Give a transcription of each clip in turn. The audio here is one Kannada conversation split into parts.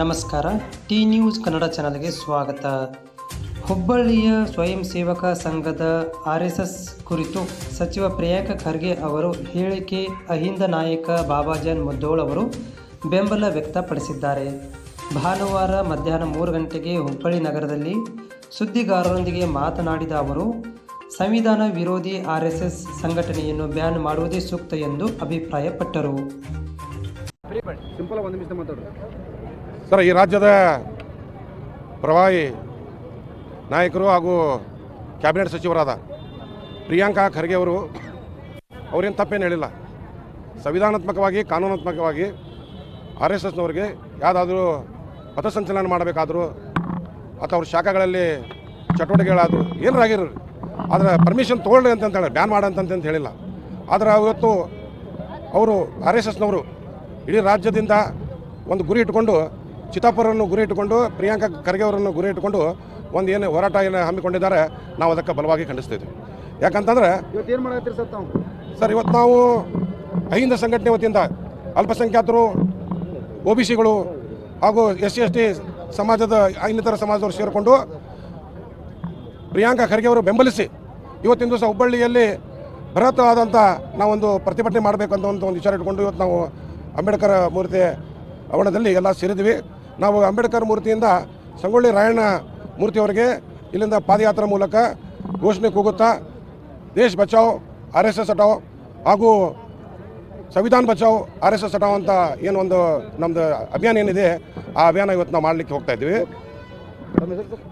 ನಮಸ್ಕಾರ. ಟಿ ನ್ಯೂಸ್ ಕನ್ನಡ ಚಾನಲ್ಗೆ ಸ್ವಾಗತ. ಹುಬ್ಬಳ್ಳಿಯ ಸ್ವಯಂ ಸೇವಕ ಸಂಘದ ಆರ್ ಎಸ್ ಎಸ್ ಕುರಿತು ಸಚಿವ ಪ್ರಿಯಾಂಕ ಖರ್ಗೆ ಅವರು ಹೇಳಿಕೆ ಅಹಿಂದ ನಾಯಕ ಬಾಬಾಜನ್ ಮುದ್ದೋಳ್ ಅವರು ಬೆಂಬಲ ವ್ಯಕ್ತಪಡಿಸಿದ್ದಾರೆ. ಭಾನುವಾರ ಮಧ್ಯಾಹ್ನ ಮೂರು ಗಂಟೆಗೆ ಹುಬ್ಬಳ್ಳಿ ನಗರದಲ್ಲಿ ಸುದ್ದಿಗಾರರೊಂದಿಗೆ ಮಾತನಾಡಿದ ಅವರು ಸಂವಿಧಾನ ವಿರೋಧಿ ಆರ್ಎಸ್ಎಸ್ ಎಸ್ ಎಸ್ ಸಂಘಟನೆಯನ್ನು ಬ್ಯಾನ್ ಮಾಡುವುದೇ ಸೂಕ್ತ ಎಂದು ಅಭಿಪ್ರಾಯಪಟ್ಟರು. ಸಿಂಪಲ್ ಒಂದು ನಿಮಿಷ ಮಾತಾಡ್ರಿ. ಸರ್ ಈ ರಾಜ್ಯದ ಪ್ರವಾಹಿ ನಾಯಕರು ಹಾಗೂ ಕ್ಯಾಬಿನೆಟ್ ಸಚಿವರಾದ ಪ್ರಿಯಾಂಕಾ ಖರ್ಗೆ ಅವರು ಅವರೇನು ತಪ್ಪೇನು ಹೇಳಿಲ್ಲ. ಸಂವಿಧಾನಾತ್ಮಕವಾಗಿ ಕಾನೂನಾತ್ಮಕವಾಗಿ ಆರ್ ಎಸ್ ಎಸ್ನವ್ರಿಗೆ ಯಾವುದಾದ್ರೂ ಪಥಸಂಚಲನ ಮಾಡಬೇಕಾದರೂ ಅಥವಾ ಅವ್ರ ಶಾಖೆಗಳಲ್ಲಿ ಚಟುವಟಿಕೆಗಳಾದರೂ ಏನಾಗಿರೋ ಆದರೆ ಪರ್ಮಿಷನ್ ತೊಗೊಳ್ಳಿ ಅಂತ ಹೇಳಿ ಬ್ಯಾನ್ ಮಾಡಂತಂತ ಹೇಳಿಲ್ಲ. ಆದರೆ ಇವತ್ತು ಅವರು ಆರ್ ಎಸ್ ಎಸ್ನವರು ಇಡೀ ರಾಜ್ಯದಿಂದ ಒಂದು ಗುರಿ ಇಟ್ಕೊಂಡು ಚಿತಾಪುರನ್ನು ಗುರಿ ಇಟ್ಟುಕೊಂಡು ಪ್ರಿಯಾಂಕಾ ಖರ್ಗೆ ಅವರನ್ನು ಗುರಿ ಇಟ್ಟುಕೊಂಡು ಒಂದು ಏನು ಹೋರಾಟ ಏನು ಹಮ್ಮಿಕೊಂಡಿದ್ದಾರೆ ನಾವು ಅದಕ್ಕೆ ಬಲವಾಗಿ ಖಂಡಿಸ್ತಿದ್ವಿ ಯಾಕಂತಂದ್ರೆ ಇವತ್ತು ಏನು ಮಾಡತ್ತೀರಿ ಸರ್ ತಾವು? ಸರ್ ಇವತ್ತು ನಾವು ಅಹಿಂದ ಸಂಘಟನೆ ವತಿಯಿಂದ ಅಲ್ಪಸಂಖ್ಯಾತರು ಒ ಬಿ ಸಿಗಳು ಹಾಗೂ ಎಸ್ ಸಿ ಎಸ್ ಟಿ ಸಮಾಜದ ಇನ್ನಿತರ ಸಮಾಜದವರು ಸೇರಿಕೊಂಡು ಪ್ರಿಯಾಂಕಾ ಖರ್ಗೆ ಅವರು ಬೆಂಬಲಿಸಿ ಇವತ್ತಿನ ದಿವಸ ಹುಬ್ಬಳ್ಳಿಯಲ್ಲಿ ಬೃಹತ್ವಾದಂಥ ನಾವೊಂದು ಪ್ರತಿಭಟನೆ ಮಾಡಬೇಕಂತ ಒಂದು ಒಂದು ವಿಚಾರ ಇಟ್ಕೊಂಡು ಇವತ್ತು ನಾವು ಅಂಬೇಡ್ಕರ್ ಮೂರ್ತಿ ಅವಣದಲ್ಲಿ ಎಲ್ಲ ಸೇರಿದ್ವಿ. ನಾವು ಅಂಬೇಡ್ಕರ್ ಮೂರ್ತಿಯಿಂದ ಸಂಗೊಳ್ಳಿ ರಾಯಣ್ಣ ಮೂರ್ತಿಯವರಿಗೆ ಇಲ್ಲಿಂದ ಪಾದಯಾತ್ರೆ ಮೂಲಕ ಘೋಷಣೆ ಕೂಗುತ್ತಾ ದೇಶ್ ಬಚಾವ್ ಆರ್ ಎಸ್ ಎಸ್ ಹಟಾವ್ ಹಾಗೂ ಸಂವಿಧಾನ ಬಚಾವ್ ಆರ್ ಎಸ್ ಎಸ್ ಅಟಾವ್ ಅಂತ ಏನು ಒಂದು ನಮ್ಮದು ಅಭಿಯಾನ ಏನಿದೆ ಆ ಅಭಿಯಾನ ಇವತ್ತು ನಾವು ಮಾಡಲಿಕ್ಕೆ ಹೋಗ್ತಾ ಇದ್ದೀವಿ.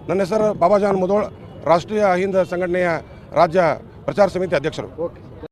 ನನ್ನ ಹೆಸರು ಬಾಬಾಜಾನ್ ಮುದೋಳ್ ರಾಷ್ಟ್ರೀಯ ಅಹಿಂದ ಸಂಘಟನೆಯ ರಾಜ್ಯ ಪ್ರಚಾರ ಸಮಿತಿ ಅಧ್ಯಕ್ಷರು.